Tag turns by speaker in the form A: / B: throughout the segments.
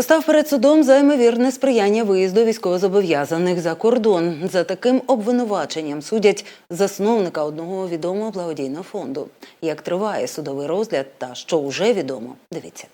A: Постав перед судом за ймовірне сприяння виїзду військовозобов'язаних за кордон. За таким обвинуваченням судять засновника одного відомого благодійного фонду. Як триває судовий розгляд та що вже відомо, дивіться.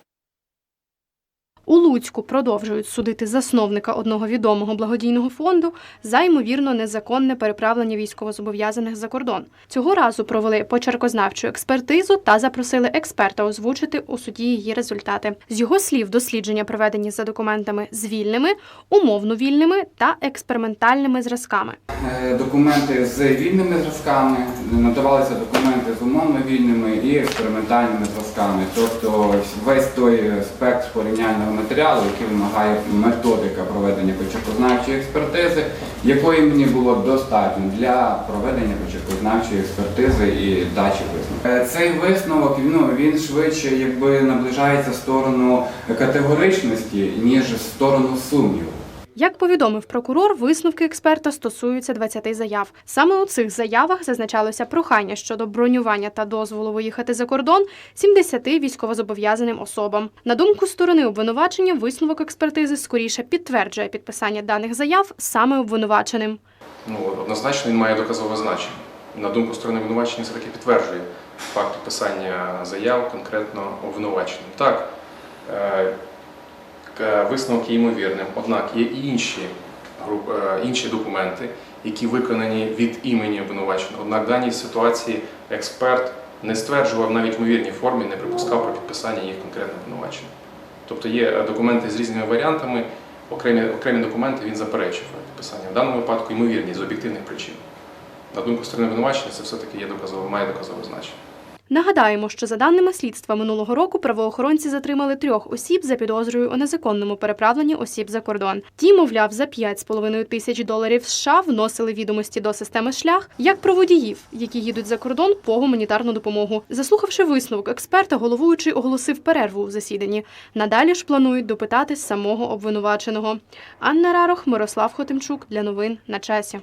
B: У Луцьку продовжують судити засновника одного відомого благодійного фонду за ймовірно незаконне переправлення військовозобов'язаних за кордон. Цього разу провели почеркознавчу експертизу та запросили експерта озвучити у суді її результати. З його слів, дослідження проведені за документами з вільними, умовно вільними та експериментальними зразками.
C: Е, Документи з вільними зразками, надавалися документи з умовно вільними і експериментальними зразками. Тобто весь той спектр порівняльного матеріалу, який вимагає методика проведення почеркознавчої експертизи, якої мені було достатньо для проведення почеркознавчої експертизи і дачі висновку. Е, Цей висновок ну, він швидше якби наближається в сторону категоричності, ніж в сторону сумніву.
B: Як повідомив прокурор, висновки експерта стосуються 20 заяв. Саме у цих заявах зазначалося прохання щодо бронювання та дозволу виїхати за кордон 70 військовозобов'язаним особам. На думку сторони обвинувачення, висновок експертизи скоріше підтверджує підписання даних заяв саме обвинуваченим.
D: Ну, однозначно він має доказове значення. На думку сторони обвинувачення, це таки підтверджує факт підписання заяв конкретно обвинуваченим. Так, е, висновок є ймовірним, однак є і інші, е, інші документи, які виконані від імені обвинуваченого. Однак в даній ситуації експерт не стверджував навіть в ймовірній формі, не припускав про підписання їх конкретно обвинуваченим. Тобто є е, документи з різними варіантами, окремі, окремі документи він заперечив підписання. В даному випадку ймовірність з об'єктивних причин. На думку сторони обвинувачення, це все-таки є доказове, має доказове значення.
B: Нагадаємо, що за даними слідства минулого року правоохоронці затримали трьох осіб за підозрою у незаконному переправленні осіб за кордон. Ті, мовляв, за 5,5 тисяч доларів США вносили відомості до системи шлях як про водіїв, які їдуть за кордон по гуманітарну допомогу. Заслухавши висновок експерта, головуючий оголосив перерву у засіданні. Надалі ж планують допитати самого обвинуваченого. Анна Рарох, Мирослав Хотимчук для новин на часі.